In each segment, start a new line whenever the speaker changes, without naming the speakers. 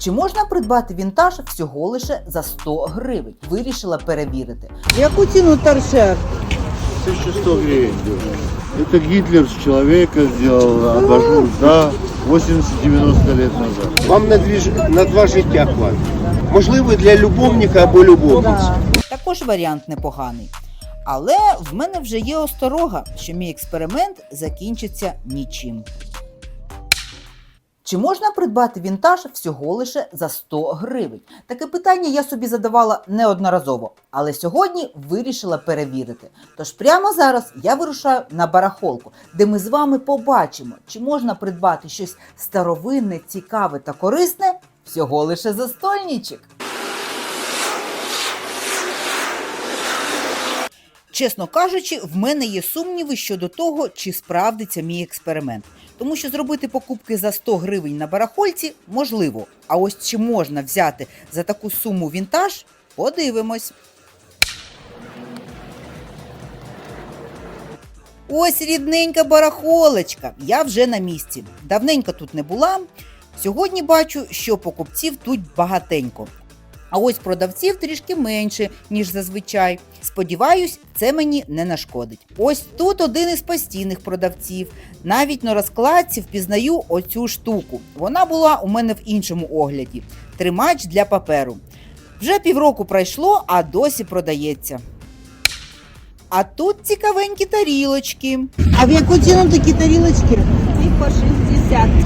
Чи можна придбати вінтаж всього лише за 100 гривень? Вирішила перевірити.
Яку ціну торшер?
1100 гривен. Это Гитлер с человека сделал абажур, да, 80-90 лет назад.
Вам на, дві, ж- на два життя хватить. Можливо, для любовника або любовниці.
Також варіант непоганий. Але в мене вже є осторога, що мій експеримент закінчиться нічим. Чи можна придбати вінтаж всього лише за 100 гривень? Таке питання я собі задавала неодноразово, але сьогодні вирішила перевірити. Тож прямо зараз я вирушаю на барахолку, де ми з вами побачимо, чи можна придбати щось старовинне, цікаве та корисне всього лише за стольничок. Чесно кажучи, в мене є сумніви щодо того, чи справдиться мій експеримент. Тому що зробити покупки за 100 гривень на барахольці можливо. А ось чи можна взяти за таку суму вінтаж, подивимось. Ось рідненька барахолочка. Я вже на місці. Давненько тут не була. Сьогодні бачу, що покупців тут багатенько. А ось продавців трішки менше, ніж зазвичай. Сподіваюсь, це мені не нашкодить. Ось тут один із постійних продавців. Навіть на розкладці впізнаю оцю штуку. Вона була у мене в іншому огляді. Тримач для паперу. Вже півроку пройшло, а досі продається. А тут цікавенькі тарілочки.
А в яку ціну такі тарілочки?
Їх по 60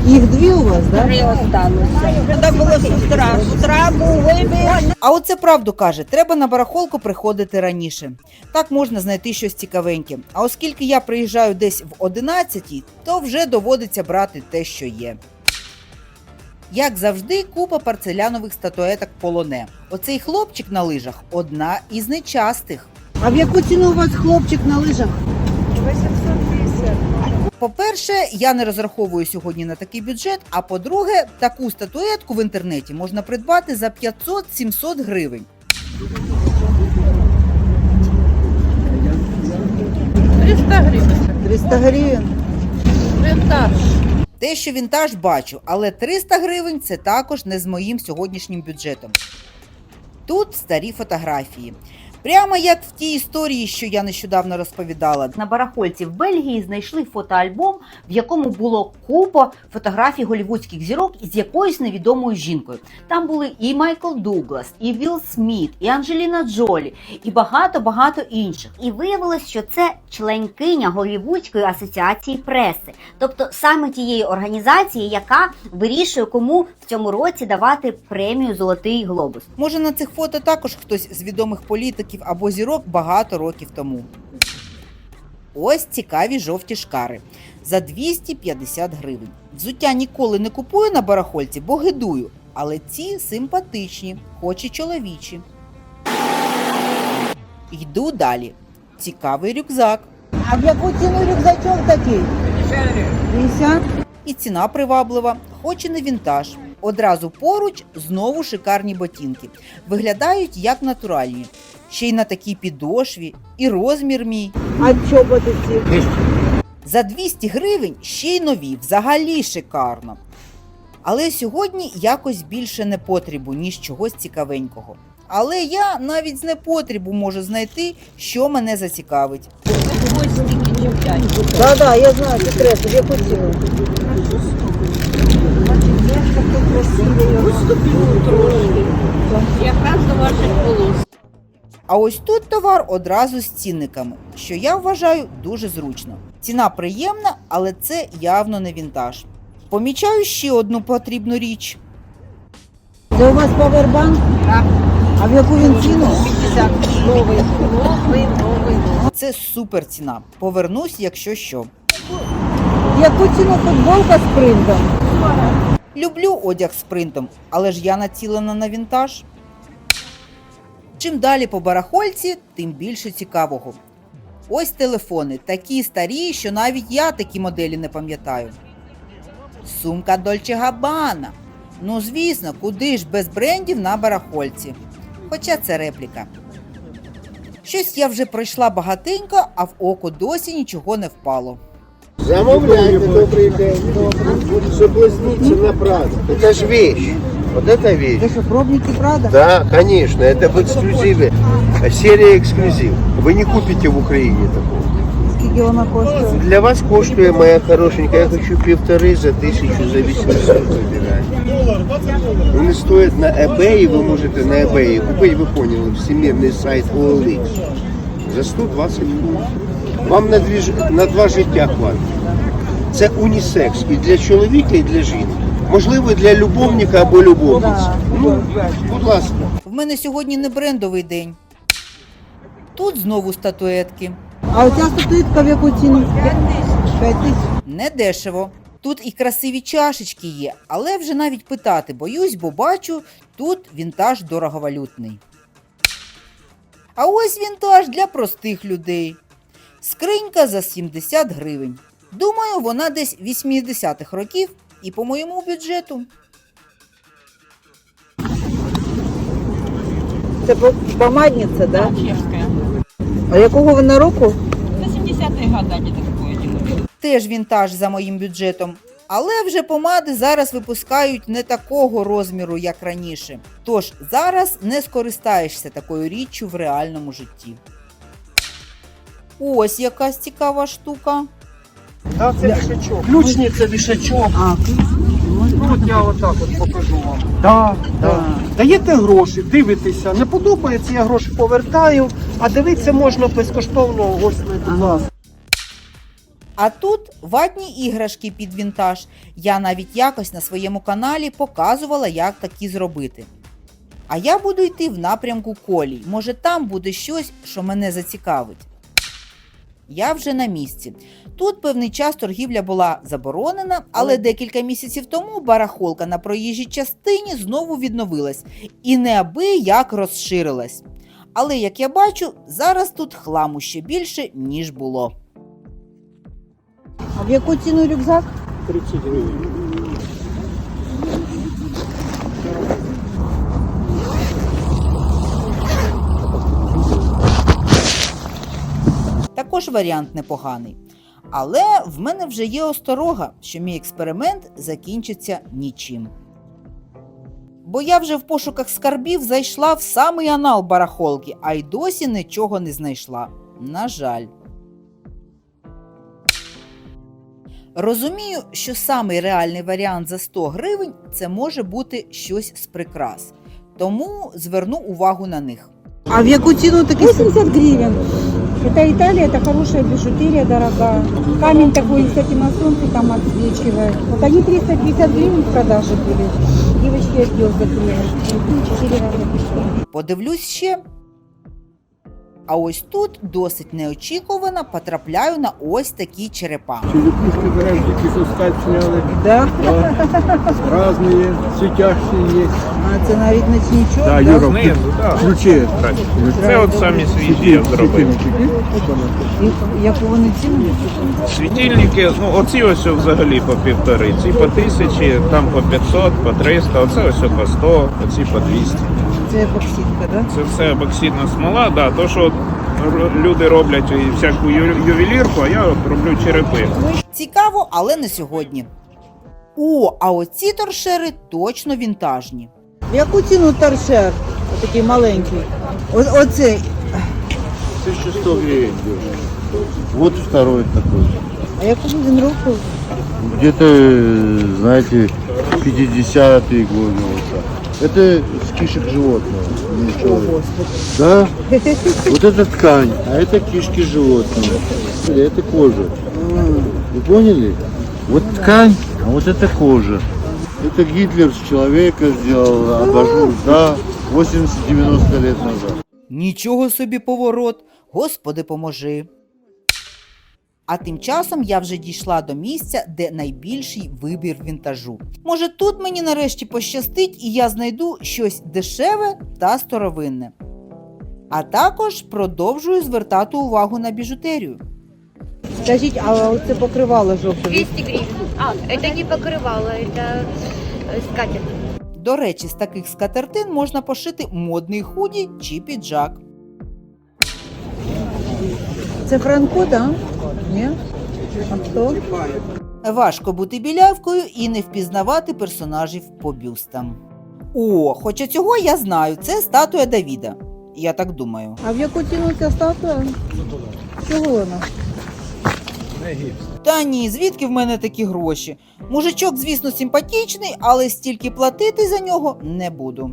Їх дві у вас, так?
три осталося. Це було з утра. З утра був вибір.
А оце правду каже, треба на барахолку приходити раніше. Так можна знайти щось цікавеньке. А оскільки я приїжджаю десь в 11, то вже доводиться брати те, що є. Як завжди, купа порцелянових статуеток полоне. Оцей хлопчик на лижах одна із нечастих.
А в яку ціну у вас хлопчик на лижах?
По-перше, я не розраховую сьогодні на такий бюджет. А по-друге, таку статуетку в інтернеті можна придбати за 500-700 гривень.
300 гривень.
300 гривень.
Те, що вінтаж бачу, але 300 гривень це також не з моїм сьогоднішнім бюджетом. Тут старі фотографії. Прямо як в тій історії, що я нещодавно розповідала.
На барахольці в Бельгії знайшли фотоальбом, в якому було купа фотографій голівудських зірок із якоюсь невідомою жінкою. Там були і Майкл Дуглас, і Вілл Сміт, і Анджеліна Джолі, і багато багато інших.
І виявилось, що це членкиня Голлівудської асоціації преси, тобто саме тієї організації, яка вирішує, кому в цьому році давати премію Золотий глобус.
Може, на цих фото також хтось з відомих політиків або зірок багато років тому. Ось цікаві жовті шкари за 250 гривень. Взуття ніколи не купую на барахольці, бо гидую. Але ці симпатичні, хоч і чоловічі. Йду далі. Цікавий рюкзак.
А в яку ціну рюкзачок такий? 50?
І ціна приваблива, хоч і не вінтаж. Одразу поруч знову шикарні ботинки. Виглядають як натуральні. Ще й на такій підошві, і розмір мій.
А чоботи ці?
За 200 гривень ще й нові, взагалі шикарно. Але сьогодні якось більше непотребу, ніж чогось цікавенького. Але я навіть з непотребу можу знайти, що мене зацікавить.
Так, так, я знаю, секрет. Ціну?
Уступлю трошки. Якраз ваших волос.
А ось тут товар одразу з цінниками, що я вважаю дуже зручно. Ціна приємна, але це явно не вінтаж. Помічаю ще одну потрібну річ.
Це у вас павербанк?
Так.
А в яку він ціну?
50. Новий. Новий, новий.
Це супер ціна. Повернусь, якщо що.
Яку ціну футболка з принтом?
Люблю одяг з принтом, але ж я націлена на вінтаж. Чим далі по барахольці, тим більше цікавого. Ось телефони, такі старі, що навіть я такі моделі не пам'ятаю. Сумка Дольче Габана. Ну, звісно, куди ж без брендів на барахольці. Хоча це репліка. Щось я вже пройшла багатенько, а в око досі нічого не впало.
Замовляйте, добрий день. Соблазниться на Прада. Це ж вещь. Вот это вещь.
Это что, пробники Прада?
Да, конечно, это в эксклюзиве. Серия эксклюзив. Вы не купите в Украине такого.
Скільки вона коштує?
Для вас коштує моя хорошенька, я хочу півтори за тисячу за 800 вибирати. Вони стоять на eBay, ви можете на eBay купити, ви поняли, всемирний сайт OLX. За 120 фунтів. Вам на, дві, ж- на два життя хватить. Це унісекс і для чоловіка, і для жінки. Можливо, для любовника або любовниці. Ну, будь ласка.
В мене сьогодні не брендовий день. Тут знову статуетки.
А оця статуїтка в яку ціну? 5 тисяч.
Не дешево. Тут і красиві чашечки є, але вже навіть питати боюсь, бо бачу, тут вінтаж дороговалютний. А ось вінтаж для простих людей. Скринька за 70 гривень. Думаю, вона десь 80-х років і по моєму бюджету.
Це по- помадниця, да?
Чешская.
А якого вона року?
На 70-е года где-то такое
Теж вінтаж за моїм бюджетом. Але вже помади зараз випускають не такого розміру, як раніше. Тож зараз не скористаєшся такою річчю в реальному житті. Ось якась цікава штука.
Так, це вішачок. Ключні це вішачок.
А,
Ну, от я отак от покажу вам. Да, да. Даєте гроші, дивитеся. Не подобається, я гроші повертаю, а дивитися можна безкоштовно. Ось, будь ласка.
А тут ватні іграшки під вінтаж. Я навіть якось на своєму каналі показувала, як такі зробити. А я буду йти в напрямку колій. Може, там буде щось, що мене зацікавить. Я вже на місці. Тут певний час торгівля була заборонена, але декілька місяців тому барахолка на проїжджій частині знову відновилась і неабияк розширилась. Але як я бачу, зараз тут хламу ще більше, ніж було.
а в яку ціну рюкзак?
30 гривень.
Також варіант непоганий. Але в мене вже є осторога, що мій експеримент закінчиться нічим. Бо я вже в пошуках скарбів зайшла в самий анал барахолки, а й досі нічого не знайшла. На жаль. Розумію, що самий реальний варіант за 100 гривень це може бути щось з прикрас. Тому зверну увагу на них.
А в яку ціну такі?
80 гривен. Это Италия, это хорошая бижутерия, дорогая. Камень такой, кстати, на солнце там отсвечивает. Вот они 350 гривен в продаже были. Девочки отдел закрыли. 4 раза пришло.
Подивлюсь ще. а ось тут досить неочікувано потрапляю на ось такі черепа.
Черепушки гаражники со сталь сняли.
Да?
Разные, светящие есть.
А це навіть ночничок?
Да,
да?
Юра,
Знизу, так.
ключи.
Це от самі свіжі я зробив.
І яку вони ціну?
Світильники, ну оці ось взагалі по півтори, ці по тисячі, там по 500, по 300, оце ось по 100, оці по 200.
Це епоксидка, да?
Це все ебоксидна смола, да, то що люди роблять і всяку ювелірку, а я от роблю черепи.
Цікаво, але не сьогодні. О, а оці торшери точно вінтажні.
В яку ціну торшер? Отакий маленький. О, оцей.
1100 гривен. Вот второй такой.
А якого він року?
Где-то, знаете, 50-е годы вот так. Это с кишек животного. не человека. Да? Вот это ткань, а это кишки животного. Это кожа. Вы поняли? Вот ткань, а вот это кожа. Это Гитлер с человека сделал абажур, да, 80-90 лет назад.
Нічого собі поворот. Господи, поможи. А тим часом я вже дійшла до місця, де найбільший вибір вінтажу. Може, тут мені нарешті пощастить, і я знайду щось дешеве та старовинне. А також продовжую звертати увагу на біжутерію.
Скажіть, а оце покривало жовте?
200 гривен. А, это не покрывало, это э, скатерть.
До речі, з таких скатертин можна пошити модний худі чи піджак.
Це Франко, так? Ні? А хто?
Важко бути білявкою і не впізнавати персонажів по бюстам. О, хоча цього я знаю, це статуя Давіда. Я так думаю.
А в яку ціну ця статуя? Чого вона?
Та ні, звідки в мене такі гроші? Мужичок, звісно, симпатичний, але стільки платити за нього не буду.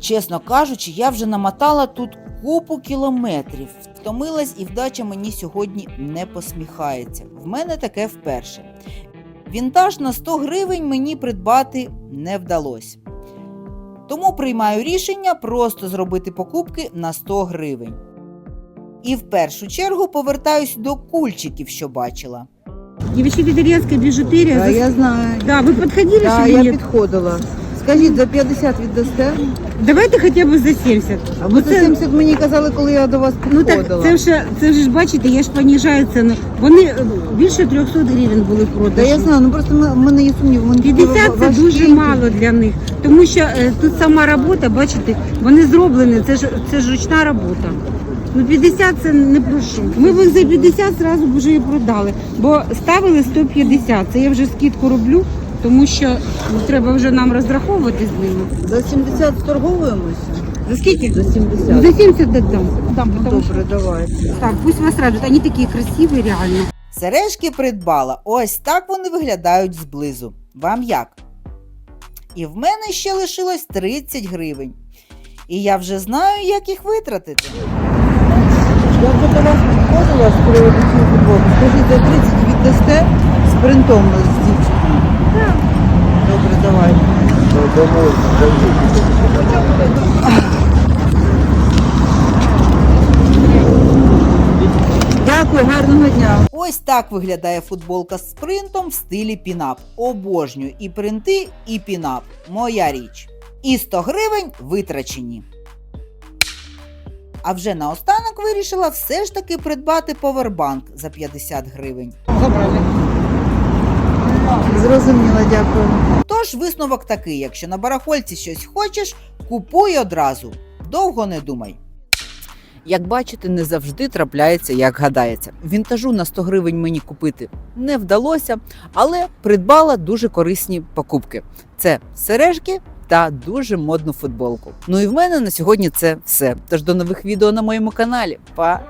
Чесно кажучи, я вже намотала тут купу кілометрів. Втомилась і вдача мені сьогодні не посміхається. В мене таке вперше. Вінтаж на 100 гривень мені придбати не вдалося. Тому приймаю рішення просто зробити покупки на 100 гривень. І в першу чергу повертаюсь до кульчиків, що бачила.
Девочки, это итальянская бижутерия.
Да, я знаю.
Да, вы подходили
Да,
или
я
нет?
підходила. Скажіть, за 50 віддасте?
Давайте хоча б за 70.
А ви за 70 мені казали, коли я до вас
Ну так це вже це ж бачите, я ж поніжаю ціну. Вони е, більше 300 гривень були в
Та
продажі.
я знаю, ну просто в мене є сумнів. Вони
50 це
важкі.
дуже мало для них, тому що е, тут сама робота, бачите, вони зроблені, це ж це ж ручна робота. Ну 50 це не про що. Ми б їх за 50 зразу б вже і продали, бо ставили 150. Це я вже скидку роблю, тому що ну, треба вже нам розраховувати з ними.
За 70 торговуємося?
За скільки?
За 70.
Ну, За 70 дам. дам потому
Добре, давайте.
Так, пусть вас радують. Вони такі красиві, реально.
Сережки придбала. Ось так вони виглядають зблизу. Вам як? І в мене ще лишилось 30 гривень. І я вже знаю, як їх витратити.
Я вже до вас підходила з приводу цього футболу. Скажіть, за 30 віддасте з принтом з дівчиною? Так. Добре, давайте. Дякую, гарного дня.
Ось так виглядає футболка з принтом в стилі пінап. Обожнюю і принти, і пінап. Моя річ. І 100 гривень витрачені. А вже наостанок вирішила все ж таки придбати повербанк за 50 гривень.
Зрозуміла, дякую.
Тож висновок такий: якщо на барахольці щось хочеш, купуй одразу. Довго не думай. Як бачите, не завжди трапляється, як гадається. Вінтажу на 100 гривень мені купити не вдалося, але придбала дуже корисні покупки. Це сережки та дуже модну футболку. Ну і в мене на сьогодні це все. Тож до нових відео на моєму каналі. Па!